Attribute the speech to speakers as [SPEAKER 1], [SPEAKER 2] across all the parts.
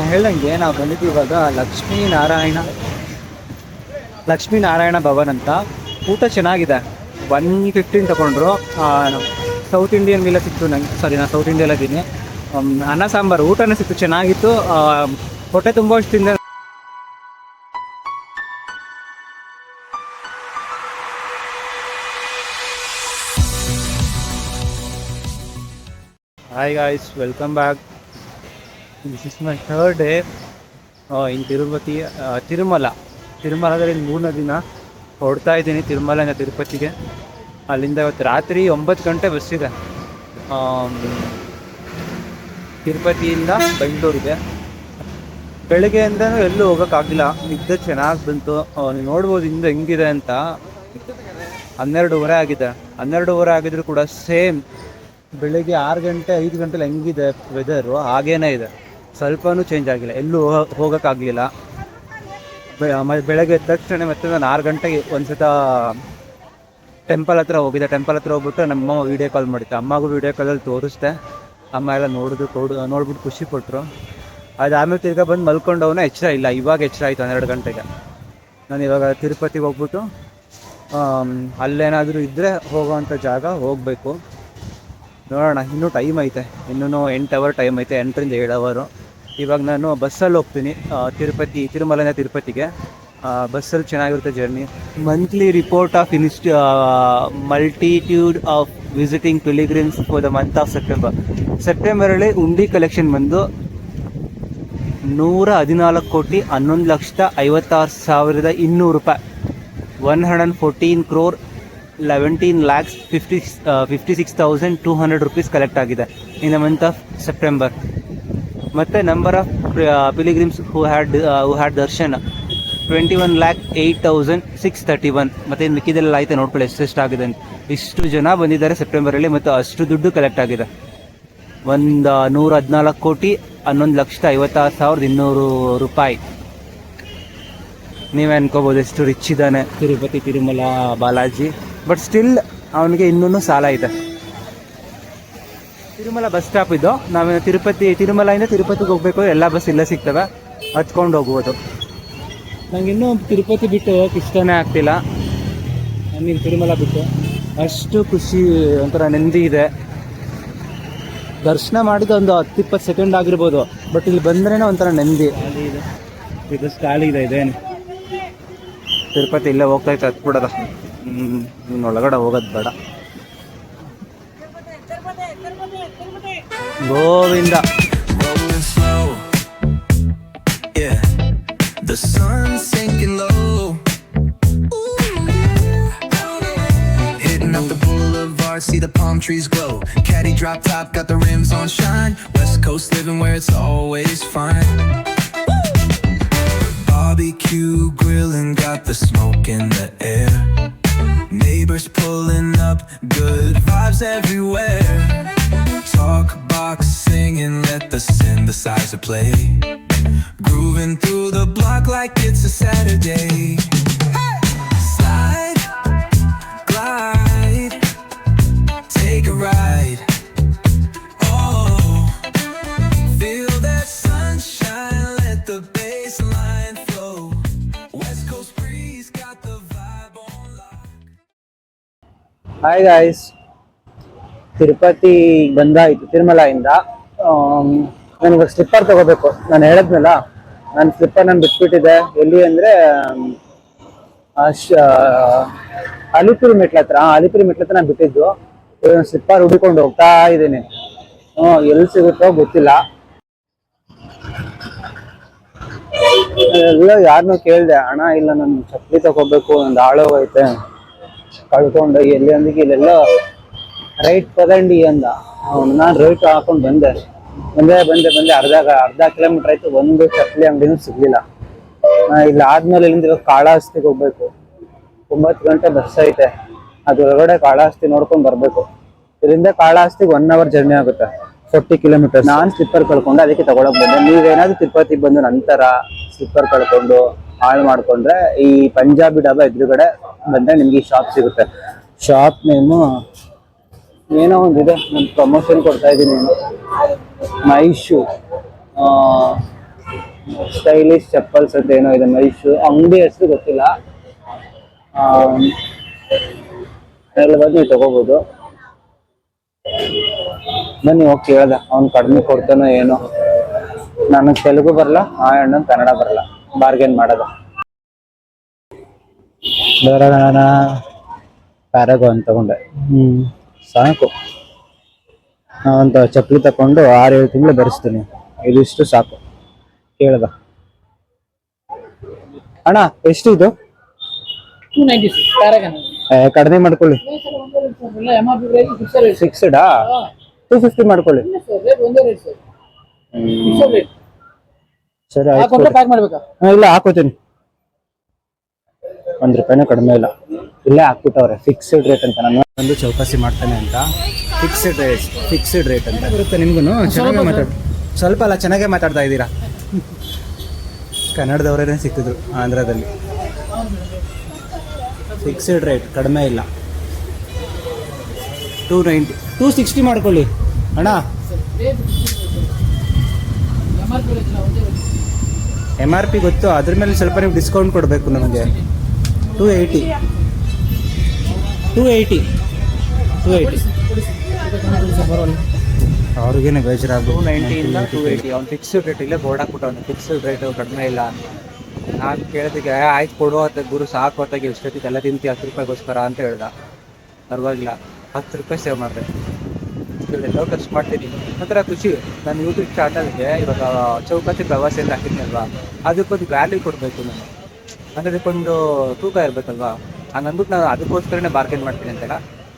[SPEAKER 1] ನಾನು ಹೇಳ್ದಂಗೆ ನಾವು ಬಂದಿದ್ದು ಇವಾಗ ಲಕ್ಷ್ಮೀ ನಾರಾಯಣ ಲಕ್ಷ್ಮೀ ನಾರಾಯಣ ಭವನ್ ಅಂತ. ಊಟ ಚೆನ್ನಾಗಿದೆ. ಒನ್ ಫಿಫ್ಟೀನ್ ತಗೊಂಡ್ರು. ಸೌತ್ ಇಂಡಿಯನ್ ಮೇಲೆ ಸಿಕ್ತು ನಂಗೆ. ಸಾರಿ ನಾನು ಸೌತ್ ಇಂಡಿಯಲ್ಲ ಇದ್ದೀನಿ ಅನ್ನ, ಸಾಂಬಾರು. ಊಟನೇ ಸಿಕ್ತು, ಚೆನ್ನಾಗಿತ್ತು. ಹೊಟ್ಟೆ ತುಂಬ ಅಷ್ಟು ತಿಂದೆ hi guys welcome back this is my third day in Tirupati Tirumala. ತಿರುಮಲದಲ್ಲಿ ಮೂರನೇ ದಿನ ಹೊಡ್ತಾ ಇದ್ದೀನಿ ತಿರುಮಲನ ತಿರುಪತಿಗೆ. ಅಲ್ಲಿಂದ ಇವತ್ತು ರಾತ್ರಿ ಒಂಬತ್ತು ಗಂಟೆ ಬಸ್ ಇದೆ. ತಿರುಪತಿಯಿಂದ ಬೆಂಗಳೂರಿಗೆ. ಬೆಳಗ್ಗೆಯಿಂದನೂ ಎಲ್ಲೂ ಹೋಗೋಕ್ಕಾಗಿಲ್ಲ ನಿದ್ದೆ ಚೆನ್ನಾಗಿ ಬಂತು. ನೀವು ನೋಡ್ಬೋದು ಹಿಂದೆ ಹೆಂಗಿದೆ ಅಂತ. ಹನ್ನೆರಡೂವರೆ ಆಗಿದೆ. ಹನ್ನೆರಡುವರೆ ಆಗಿದ್ರು ಕೂಡ ಸೇಮ್. ಬೆಳಿಗ್ಗೆ ಆರು ಗಂಟೆ, ಐದು ಗಂಟೆಲಿ ಹೆಂಗಿದೆ ವೆದರು ಹಾಗೇನೇ ಇದೆ. ಸ್ವಲ್ಪನೂ ಚೇಂಜ್ ಆಗಿಲ್ಲ. ಎಲ್ಲೂ ಹೋಗ- ಹೋಗೋಕ್ಕಾಗಲಿಲ್ಲ. ಬೆಳಗ್ಗೆ ಎದ್ದ ತಕ್ಷಣ ಮತ್ತೆ ನಾನು ಆರು ಗಂಟೆಗೆ ಒಂದ್ಸತ ಟೆಂಪಲ್ ಹತ್ರ ಹೋಗಿದ್ದೆ. ಟೆಂಪಲ್ ಹತ್ರ ಹೋಗ್ಬಿಟ್ಟು ನಮ್ಮ ವೀಡಿಯೋ ಕಾಲ್ ಮಾಡಿದ್ದೆ ಅಮ್ಮಗೂ ವೀಡಿಯೋ ಕಾಲಲ್ಲಿ ತೋರಿಸ್ದೆ. ಅಮ್ಮ ಎಲ್ಲ ನೋಡಿದ್ರು, ತೋಡು, ನೋಡ್ಬಿಟ್ಟು ಖುಷಿ ಪಟ್ಟರು ಅದಾದಮೇಲೆ ತಿರ್ಗಾ ಬಂದು ಮಲ್ಕೊಂಡವನ ಎಚ್ಚರ ಇಲ್ಲ. ಇವಾಗ ಎಚ್ಚರ ಆಯಿತು ಹನ್ನೆರಡು ಗಂಟೆಗೆ. ನಾನು ಇವಾಗ ತಿರುಪತಿಗೆ ಹೋಗ್ಬಿಟ್ಟು ಅಲ್ಲೇನಾದರೂ ಇದ್ದರೆ ಹೋಗೋವಂಥ ಜಾಗ ಹೋಗಬೇಕು. ನೋಡೋಣ, ಇನ್ನೂ ಟೈಮ್ ಐತೆ. ಇನ್ನೂ ಎಂಟು ಅವರ್ ಟೈಮ್ ಐತೆ, ಎಂಟರಿಂದ ಏಳು ಅವರು ಇವಾಗ ನಾನು ಬಸ್ಸಲ್ಲಿ ಹೋಗ್ತೀನಿ ತಿರುಪತಿ, ತಿರುಮಲನ ತಿರುಪತಿಗೆ. ಬಸ್ಸಲ್ಲಿ ಚೆನ್ನಾಗಿರುತ್ತೆ journey. Monthly report of ಇನ್ಸ್ಟ್ multitude of visiting pilgrims for the month of September ಸೆಪ್ಟೆಂಬರಲ್ಲಿ ಉಂಡಿ ಕಲೆಕ್ಷನ್ ಬಂದು ನೂರ ಹದಿನಾಲ್ಕು ಕೋಟಿ ಹನ್ನೊಂದು ಲಕ್ಷದ ಐವತ್ತಾರು ಸಾವಿರದ ಇನ್ನೂರು ರೂಪಾಯಿ. One hundred and fourteen crore seventeen lakhs fifty fifty six thousand two hundred rupees collect ಆಗಿದೆ in the month of September ಮತ್ತು number of pilgrims who had who had darshan twenty one lakh eight thousand six thirty one ಮತ್ತು ಇನ್ನು ಮಿಕ್ಕಿದೆಲ್ಲ ಆಯ್ತು ನೋಡ್ಕೊಳ್ಳಿ, ಎಷ್ಟೆಷ್ಟು ಆಗಿದೆ ಅಂತ. ಇಷ್ಟು ಜನ ಬಂದಿದ್ದಾರೆ ಸೆಪ್ಟೆಂಬರಲ್ಲಿ ಮತ್ತು ಅಷ್ಟು ದುಡ್ಡು ಕಲೆಕ್ಟ್ ಆಗಿದೆ. ಒಂದು ನೂರ ಹದಿನಾಲ್ಕು ಕೋಟಿ, ಹನ್ನೊಂದು ಲಕ್ಷದ ಐವತ್ತಾರು ಸಾವಿರದ ಇನ್ನೂರು ರೂಪಾಯಿ. ನೀವೇ ಅನ್ಕೋಬೋದು ಎಷ್ಟು ರಿಚ್ ಇದ್ದಾನೆ. ತಿರುಪತಿ, ತಿರುಮಲ, ಬಾಲಾಜಿ. ಬಟ್ ಸ್ಟಿಲ್ ಅವನಿಗೆ ಇನ್ನೂ ಸಾಲ ಇದೆ. ತಿರುಮಲ ಬಸ್ ಸ್ಟಾಪ್ ಇದು. ನಾವು ತಿರುಪತಿ ತಿರುಮಲದಿಂದ ತಿರುಪತಿಗೆ ಹೋಗ್ಬೇಕು. ಎಲ್ಲ ಬಸ್ ಇಲ್ಲೇ ಸಿಗ್ತವೆ. ಹತ್ಕೊಂಡು ಹೋಗ್ಬೋದು. ನಂಗೆ ಇನ್ನೂ ತಿರುಪತಿ ಬಿಟ್ಟು ಹೋಗಕ್ಕೆ ಇಷ್ಟನೇ ಆಗ್ತಿಲ್ಲ. ನನಗೆ ತಿರುಮಲ ಬಿಟ್ಟು. ಅಷ್ಟು ಖುಷಿ ಒಂಥರ ನೆಮ್ಮದಿ ಇದೆ. ದರ್ಶನ ಮಾಡಿದ ಒಂದು ಹತ್ತು ಇಪ್ಪತ್ತು ಸೆಕೆಂಡ್ ಆಗಿರ್ಬೋದು. ಬಟ್ ಇಲ್ಲಿ ಬಂದ್ರೇ ಒಂಥರ ನೆಮ್ಮದಿ. ಇದೆ. ಇದು ಸ್ಟಾಲ್ ಇದೆ ಇದೇನು? ತಿರುಪತಿ ಇಲ್ಲೇ ಹೋಗ್ತಾ ಇತ್ತು ಹತ್ಬಿಡೋದ. ಹ್ಞೂ ಒಳಗಡೆ ಹೋಗೋದು ಬೇಡ.
[SPEAKER 2] Boulevard, see the palm trees glow. Caddy drop top, got the rims on shine. West Coast living where it's always fine. Barbecue grilling, got the smoke in the air. Neighbors pulling up, good vibes everywhere. Talk box singing, let the synthesizer play. Grooving through the block like it's a Saturday. Slide, glide, take a ride. Oh, feel that sunshine, let the flow. West Coast breeze got the vibe on lock.
[SPEAKER 1] Hi guys, Tirupati ಬಂದಾಯಿತು ತಿರುಮಲದಿಂದ ನನಗೆ slipper ತಗೋಬೇಕು. ನಾನು ಹೇಳಿದ್ನಲ್ಲ ನನ್ನ slipper ನಾನು ಬಿಟ್ಬಿಟ್ಟಿದೆ ಎಲ್ಲಿ ಅಂದರೆ ಅಲಿಪುರಿ ಮೆಟ್ಲ ಹತ್ರ. ಅಲಿಪುರಿ ಮೆಟ್ಲ ಹತ್ರ ನಾನು ಬಿಟ್ಟಿದ್ದು. ಸ್ಲಿಪ್ಪರ್ ಹುಡುಕೊಂಡು ಹೋಗ್ತಾ ಇದ್ದೀನಿ. ಹ್ಞೂ ಎಲ್ಲಿ ಸಿಗುತ್ತೋ ಗೊತ್ತಿಲ್ಲ. ಎಲ್ಲ ಯಾರನ್ನೂ ಕೇಳಿದೆ ಹಣ ಇಲ್ಲ, ನಾನು ಚಪ್ಪಲಿ ತಗೋಬೇಕು ಒಂದು ಆಳೋಗೈತೆ. ಕಳ್ಕೊಂಡು, ಎಲ್ಲಿ ಅಂದಿಗೆ, ಇಲ್ಲೆಲ್ಲ ರೈಟ್ ತಗೊಂಡು ಅಂದ. ಅವ್ನು ನಾನು ರೈಟ್ ಹಾಕೊಂಡು ಬಂದೆ. ಬಂದೆ ಬಂದೆ ಬಂದೆ. ಅರ್ಧ ಅರ್ಧ ಕಿಲೋಮೀಟರ್ ಆಯ್ತು. ಒಂದು ಚಪ್ಪಲಿ ಅಂಗಡಿನೂ ಸಿಗ್ಲಿಲ್ಲ. ಇಲ್ಲಿ ಆದ್ಮೇಲೆ ಇಲ್ಲಿಂದ ಇವಾಗ ಕಾಳಹಸ್ತಿಗೆ ಹೋಗ್ಬೇಕು. ಒಂಬತ್ತು ಗಂಟೆ ಬಸ್ ಐತೆ. ಅದ್ರೊಳಗಡೆ ಕಾಳಹಸ್ತಿ ನೋಡ್ಕೊಂಡ್ ಬರ್ಬೇಕು. ಇದರಿಂದ ಕಾಳಹಸ್ತಿಗೆ ಒನ್ ಅವರ್ ಜರ್ನಿ ಆಗುತ್ತೆ. ಫೋರ್ಟಿ ಕಿಲೋಮೀಟರ್ ನಾನು ಸ್ಲಿಪ್ಪರ್ ಕಳ್ಕೊಂಡು, ಅದಕ್ಕೆ ತಗೊಳಕ್ ಬಂದೆ. ನೀವೇನಾದ್ರೂ ತಿರುಪತಿ ಬಂದು ನಂತರ ಸ್ಲಿಪ್ಪರ್ ಕಳ್ಕೊಂಡು ಹಾಳು ಮಾಡ್ಕೊಂಡ್ರೆ ಈ ಪಂಜಾಬಿ ಡಾಬಾ ಎದುರುಗಡೆ ಬಂದ್ರೆ ನಿಮ್ಗೆ ಈ ಶಾಪ್ ಸಿಗುತ್ತೆ. ಶಾಪ್ ನೇಮು ಏನೋ ಒಂದಿದೆ ನಾನು ಪ್ರಮೋಷನ್ ಕೊಡ್ತಾ ಇದ್ದೀನಿ. ಮೈಶು ಸ್ಟೈಲಿಶ್ ಚಪ್ಪಲ್ಸ್ ಅಂತ ಏನೋ ಇದೆ ಮೈಶು. ಅಂಗಡಿ ಹೆಸರು ಗೊತ್ತಿಲ್ಲ. ಎಲ್ಲ ಬಂದು ನೀವು ತಗೋಬೋದು. ಬನ್ನಿ ಹೋಗಿ ಕೇಳ್ದೆ ಅವ್ನು ಕಡಿಮೆ ಕೊಡ್ತಾನೋ ಏನೋ. ನನಗೆ ತೆಲುಗು ಬರಲ್ಲ ಆ ಹೆಣ್ಣು ಕನ್ನಡ ಬರಲ್ಲ ಬಾರ್ಗೇನ್ ಮಾಡೋದು. ನಾನು ಪ್ಯಾರಾಗೋನ್ ತಗೊಂಡೆ. ಹ್ಮ್. ಸಾಕು. ಅಂತ ಚಪ್ಪಲಿ ತಕೊಂಡು ಆರು ಏಳು ತಿಂಗಳು ಬರೆಸ್ತೀನಿ. ಇದಿಷ್ಟು ಸಾಕು. ಕೇಳ್ದ? ಅಣ್ಣ ಎಷ್ಟು ಇದು? ಏ, ಕಡಿಮೆ ಮಾಡ್ಕೊಳ್ಳಿ. ಸಿಕ್ಸ್ಡಾ ಟೂ ಫಿಫ್ಟಿ ಮಾಡ್ಕೊಳ್ಳಿ.
[SPEAKER 3] ಸರ್
[SPEAKER 1] ಆಯ್ತು ಕೊಡಿ.
[SPEAKER 3] ಪ್ಯಾಕ್ ಮಾಡ್ಬೇಕಾ?
[SPEAKER 1] ಹಾ, ಇಲ್ಲ ಹಾಕೋತೀನಿ. ಒಂದ್ ರೂಪಾಯಿನೂ ಕಡಿಮೆ ಇಲ್ಲ. ಇಲ್ಲೇ ಹಾಕ್ಬಿಟ್ಟವ್ರೆ ಫಿಕ್ಸ್ಡ್ ರೇಟ್ ಅಂತ ನಾನು ಒಂದು ಚೌಕಾಸಿ ಮಾಡ್ತಾನೆ ಅಂತ. ಫಿಕ್ಸ್ಡ್ ರೇಟ್ ಫಿಕ್ಸ್ಡ್ ರೇಟ್ ಅಂತ. ಬರುತ್ತೆ ನಿಮ್ಗೂ ಚೆನ್ನಾಗಿ ಮಾತಾಡ್ ಸ್ವಲ್ಪ ಅಲ್ಲ ಚೆನ್ನಾಗೇ ಮಾತಾಡ್ತಾ ಇದ್ದೀರಾ? ಕನ್ನಡದವರೇ ಸಿಕ್ಕಿದ್ರು ಆಂಧ್ರದಲ್ಲಿ. ಫಿಕ್ಸ್ಡ್ ರೇಟ್ ಕಡಿಮೆ ಇಲ್ಲ. ಟೂ ನೈಂಟಿ ಟೂ ಸಿಕ್ಸ್ಟಿ ಮಾಡ್ಕೊಳ್ಳಿ. ಅಣ್ಣ.
[SPEAKER 3] R P
[SPEAKER 1] M R P ಗೊತ್ತು? ಅದ್ರ ಮೇಲೆ ಸ್ವಲ್ಪ ನೀವು ಡಿಸ್ಕೌಂಟ್ ಕೊಡಬೇಕು ನಮಗೆ. Two eighty two eighty two eighty ಅವ್ರಿಗೇನೆ ಬೇಜಾರಾಗ ಟೂ ನೈಂಟಿಯಿಂದ ಟೂ ಏಯ್ಟಿ ಅವ್ನು ಫಿಕ್ಸ್ಡ್ ರೇಟ್ ಇಲ್ಲೇ ಬೋರ್ಡ್ ಹಾಕ್ಬಿಟ್ಟು ಫಿಕ್ಸ್ಡ್ ರೇಟ್ ಕಡಿಮೆ ಇಲ್ಲ ಅಂತ. ನಾನು ಕೇಳಿದಕ್ಕೆ ಆಯ್ತು ಕೊಡು ಅಂತ ಗುರು ಸಾಕು ಹೊತ್ತಾಗಿ ಎಷ್ಟೊತ್ತಿಗೆ ಎಲ್ಲ ತಿಂತಿ ಹತ್ತು ರೂಪಾಯಿಗೋಸ್ಕರ ಅಂತ ಹೇಳ್ದ. ಪರವಾಗಿಲ್ಲ. ಹತ್ತು ರೂಪಾಯಿ ಸೇವ್ ಮಾಡಿದೆ. ಎಲ್ಲೋ ಖರ್ಚು ಮಾಡ್ತೀನಿ. ಒಂಥರ ಖುಷಿ. ನಾನು ಯೂಟ್ಯೂಬ್ ಚಾನಲ್ಗೆ ಇವಾಗ ಚೌಕಾಸಿ ಪ್ರವಾಸಿ ಅಂತ ಹಾಕಿದ್ನಲ್ವಾ? ಅದಕ್ಕೊಂದು ವ್ಯಾಲ್ಯೂ ಕೊಡಬೇಕು ನಾನು. ಅಂದರೆ ಅದಕ್ಕೊಂದು ತೂಕ ಇರಬೇಕಲ್ವಾ? ಹಂಗಂದ್ಬಿಟ್ಟು ನಾನು ಅದಕ್ಕೋಸ್ಕರನೇ ಬಾರ್ಗೇನ್ ಮಾಡ್ತೀನಿ ಅಂತ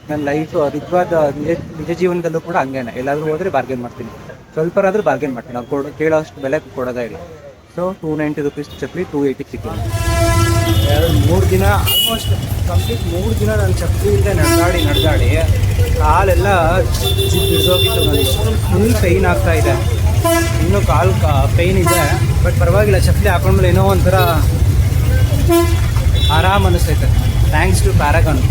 [SPEAKER 1] ನನ್ನ ಲೈಫ್ ನಿಜವಾದ, ನಿಜ ನಿಜ ಜೀವನದಲ್ಲೂ ಕೂಡ ಹಂಗೇನೆ. ಎಲ್ಲಾದ್ರೂ ಹೋದರೆ ಬಾರ್ಗೇನ್ ಮಾಡ್ತೀನಿ. ಸ್ವಲ್ಪರಾದ್ರೂ ಬಾರ್ಗೇನ್ ಮಾಡ್ತೀನಿ. ನಾವು ಕೊಡೋ ಕೇಳೋ ಅಷ್ಟು ಬೆಲೆ ಕೊಡೋದೇ ಇಲ್ಲ. ಸೊ ಟೂ ನೈಂಟಿ ರುಪೀಸ್ ಚಪ್ಪಲಿ ಟೂ ಏಯ್ಟಿ ಸಿಕ್ಕಿದೆ ಮೂರು ದಿನ ಆಲ್ಮೋಸ್ಟ್ ಕಂಪ್ಲೀಟ್ ಮೂರು ದಿನ ನಾನು ಚಪ್ಪಲಿಯಿಂದ ನಡೆದಾಡಿ ನಡೆದಾಡಿ, ಕಾಲೆಲ್ಲ ಹಿಡಿದೋಗಿತ್ತು ನನಗೆ ಫುಲ್ ಪೈನ್ ಆಗ್ತಾ ಇದೆ. ಇನ್ನೂ ಕಾಲು ಪೈನ್ ಇದೆ. ಬಟ್ ಪರವಾಗಿಲ್ಲ ಚಪ್ಪಲಿ ಹಾಕೊಂಡ್ಮೇಲೆ ಏನೋ ಒಂಥರ ಆರಾಮ್ ಅನಿಸ್ತೈತೆ. ಥ್ಯಾಂಕ್ಸ್ ಟು ಪ್ಯಾರಾಗಾನ್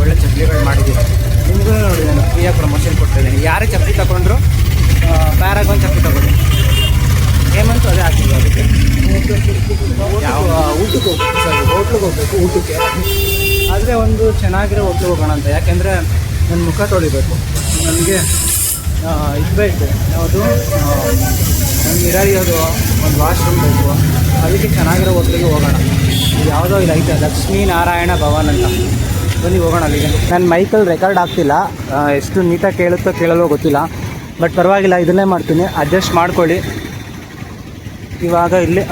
[SPEAKER 1] ಒಳ್ಳೆ ಚಪ್ಪಲಿಗಳು ಮಾಡಿದ್ದೀವಿ ನಿಮಗೂ ನೋಡಿ ನಾನು ಫ್ರೀಯಾಗಿ ಪ್ರಮೋಷನ್ ಕೊಟ್ಟಿದ್ದೀನಿ ಯಾರೇ ಚಪ್ಪಲಿ ತಗೊಂಡ್ರು? ಪ್ಯಾರಾಗಾನ್ ಚಪ್ಪಲಿ ತಗೊಳ್ಳಿ ಹೇಮಂತು ಅದೇ ಹಾಕಿದ್ರು ಅದಕ್ಕೆ. ಯಾವ ಊಟಕ್ಕೆ ಹೋಗ್ಬೇಕು ಸರಿ ಹೋಟ್ಲಿಗೆ ಹೋಗ್ಬೇಕು ಊಟಕ್ಕೆ. ಆದರೆ ಒಂದು ಚೆನ್ನಾಗಿರೋ ಹೋಟ್ಲಿಗೆ ಹೋಗೋಣ ಅಂತ. ಯಾಕೆಂದರೆ ನನ್ನ ಮುಖ ತೊಳಿಬೇಕು. ನನಗೆ ಇದು ಬೇಕು. ಯಾವುದು? ನನಗೆ ಇರೋದು ಒಂದು ವಾಶ್ರೂಮ್ ಬೇಕು. ಅದಕ್ಕೆ ಚೆನ್ನಾಗಿರೋ ಹೋಟ್ಲಿಗೆ ಹೋಗೋಣ. ಇದು ಯಾವುದೋ ಇಲ್ಲಿ ಐತೆ ಲಕ್ಷ್ಮೀ ನಾರಾಯಣ ಭವನ್ ಅಂತ. ಬನ್ನಿ ಹೋಗೋಣ ಅಲ್ಲಿಗೆ. ನನ್ನ ಮೈಕಲ್ಲಿ ರೆಕಾರ್ಡ್ ಆಗ್ತಿಲ್ಲ ಎಷ್ಟು ನೀಟಾಗಿ ಕೇಳುತ್ತೋ ಕೇಳಲ್ವೋ ಗೊತ್ತಿಲ್ಲ. ಬಟ್ ಪರವಾಗಿಲ್ಲ, ಇದನ್ನೇ ಮಾಡ್ತೀನಿ. ಅಡ್ಜಸ್ಟ್ ಮಾಡ್ಕೊಳ್ಳಿ. ಇವಾಗ ಇಲ್ಲಿ,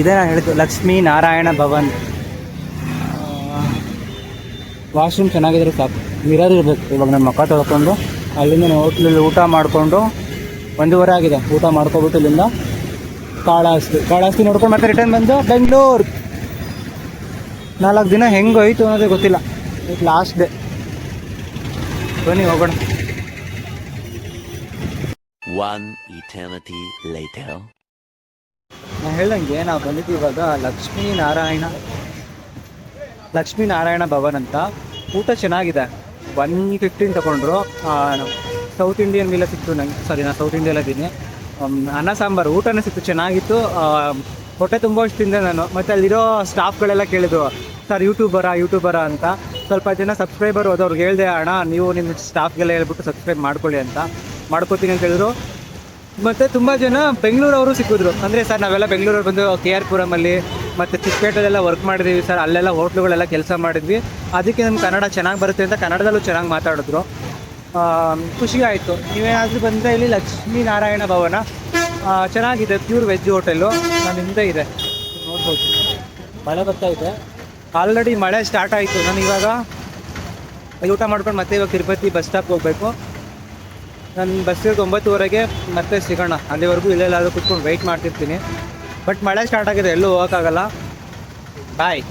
[SPEAKER 1] ಇದೇ ನಾನು ಹೇಳಿದ್ದು ಲಕ್ಷ್ಮೀ ನಾರಾಯಣ ಭವನ್ ವಾಶ್ರೂಮ್ ಚೆನ್ನಾಗಿದ್ರೆ ಸಾಕು. ಮಿರರ್ ಇರಬೇಕು. ಇವಾಗ ನನ್ನ ಮಕ್ಕ ತೊಳ್ಕೊಂಡು, ಅಲ್ಲಿಂದ ನಾನು ಹೋಟ್ಲಲ್ಲಿ ಊಟ ಮಾಡಿಕೊಂಡು ಒಂದೂವರೆ ಆಗಿದೆ. ಊಟ ಮಾಡ್ಕೊಬಿಟ್ಟು ಇಲ್ಲಿಂದ ಕಾಳಾಸ್ತಿ ಕಾಳಾಸ್ತಿ ನೋಡ್ಕೊಂಡು ಮತ್ತೆ ರಿಟರ್ನ್ ಬಂದು ಬೆಂಗಳೂರು. ನಾಲ್ಕು ದಿನ ಹೆಂಗೆ ಹೋಯ್ತು ಅನ್ನೋದೇ ಗೊತ್ತಿಲ್ಲ. ಇದು ಲಾಸ್ಟ್ ಡೇ ಬನ್ನಿ ಹೋಗೋಣ.
[SPEAKER 4] One eternity later.
[SPEAKER 1] ನಾನು ಹೇಳ್ದಂಗೆ ನಾವು ಬಂದಿದ್ದೀವಿ ಇವಾಗ ಲಕ್ಷ್ಮೀ ನಾರಾಯಣ ಲಕ್ಷ್ಮೀ ನಾರಾಯಣ ಭವನ್ ಅಂತ. ಊಟ ಚೆನ್ನಾಗಿದೆ. ಒನ್ ಫಿಫ್ಟೀನ್ ತಗೊಂಡ್ರು. ಸೌತ್ ಇಂಡಿಯನ್ ಮೀಲ ಸಿಕ್ತು ನಂಗೆ. ಸಾರಿ ನಾನು ಸೌತ್ ಇಂಡಿಯಲ್ಲಿದ್ದೀನಿ ಅನ್ನ, ಸಾಂಬಾರು, ಊಟನೇ ಸಿಕ್ತು, ಚೆನ್ನಾಗಿತ್ತು. ಹೊಟ್ಟೆ ತುಂಬ ಅಷ್ಟು ತಿಂದೆ ನಾನು, ಮತ್ತು ಅಲ್ಲಿರೋ ಸ್ಟಾಫ್ಗಳೆಲ್ಲ ಕೇಳಿದ್ರು, ಸರ್ ಯೂಟ್ಯೂಬರಾ ಯೂಟ್ಯೂಬರಾ ಅಂತ. ಸ್ವಲ್ಪ ಜನ ಸಬ್ಸ್ಕ್ರೈಬರ್ ಹೋದವ್ರಿಗೆ ಹೇಳಿದೆ, ಅಣ್ಣ, ನೀವು ನಿಮ್ಮ ಸ್ಟಾಫ್ಗೆಲ್ಲ ಹೇಳ್ಬಿಟ್ಟು ಸಬ್ಸ್ಕ್ರೈಬ್ ಮಾಡ್ಕೊಳ್ಳಿ ಅಂತ. ಮಾಡ್ಕೋತೀನಿ ಅಂತ ಹೇಳಿದ್ರು. ಮತ್ತು ತುಂಬ ಜನ ಬೆಂಗಳೂರವರು ಸಿಕ್ಕಿದ್ರು. ಅಂದರೆ, ಸರ್, ನಾವೆಲ್ಲ ಬೆಂಗಳೂರಲ್ಲಿ ಬಂದು ಕೆ ಆರ್ ಪುರಮಲ್ಲಿ ಮತ್ತು ಚಿಕ್ಕಪೇಟೆಲೆಲ್ಲ ವರ್ಕ್ ಮಾಡಿದ್ದೀವಿ ಸರ್, ಅಲ್ಲೆಲ್ಲ ಹೋಟ್ಲುಗಳೆಲ್ಲ ಕೆಲಸ ಮಾಡಿದ್ವಿ. ಅದಕ್ಕೆ ನಮ್ಮ ಕನ್ನಡ ಚೆನ್ನಾಗಿ ಬರುತ್ತೆ ಅಂತ ಕನ್ನಡದಲ್ಲೂ ಚೆನ್ನಾಗಿ ಮಾತಾಡಿದ್ರು. ಆ, ಖುಷಿ ಆಯಿತು ನೀವೇನಾದರೂ ಬಂದರೆ ಇಲ್ಲಿ ಲಕ್ಷ್ಮೀ ನಾರಾಯಣ ಭವನ. ಚೆನ್ನಾಗಿದೆ ಪ್ಯೂರ್ ವೆಜ್ ಹೋಟೆಲು ನಾನು ಹಿಂದೆ ಇದೆ. ನೋಡ್ಬೋದು. ಮಳೆ ಬರ್ತಾ ಇದೆ. ಆಲ್ರೆಡಿ ಮಳೆ ಸ್ಟಾರ್ಟ್ ಆಯಿತು. ನಾನು ಇವಾಗ ಊಟ ಮಾಡ್ಕೊಂಡು ಮತ್ತೆ ಇವಾಗ ತಿರುಪತಿ ಬಸ್ ಸ್ಟಾಪ್ ಹೋಗಬೇಕು. ನಾನು ಬಸ್ಸಿಗೆ ಒಂಬತ್ತುವರೆಗೆ ಮತ್ತೆ ಸಿಗೋಣ. ಅಲ್ಲಿವರೆಗೂ ಇಲ್ಲೆಲ್ಲಾದರೂ ಕುತ್ಕೊಂಡು ವೆಯ್ಟ್ ಮಾಡ್ತಿರ್ತೀನಿ. ಬಟ್ ಮಳೆ ಸ್ಟಾರ್ಟ್ ಆಗಿದೆ. ಎಲ್ಲೂ ಹೋಗೋಕ್ಕಾಗಲ್ಲ. ಬಾಯ್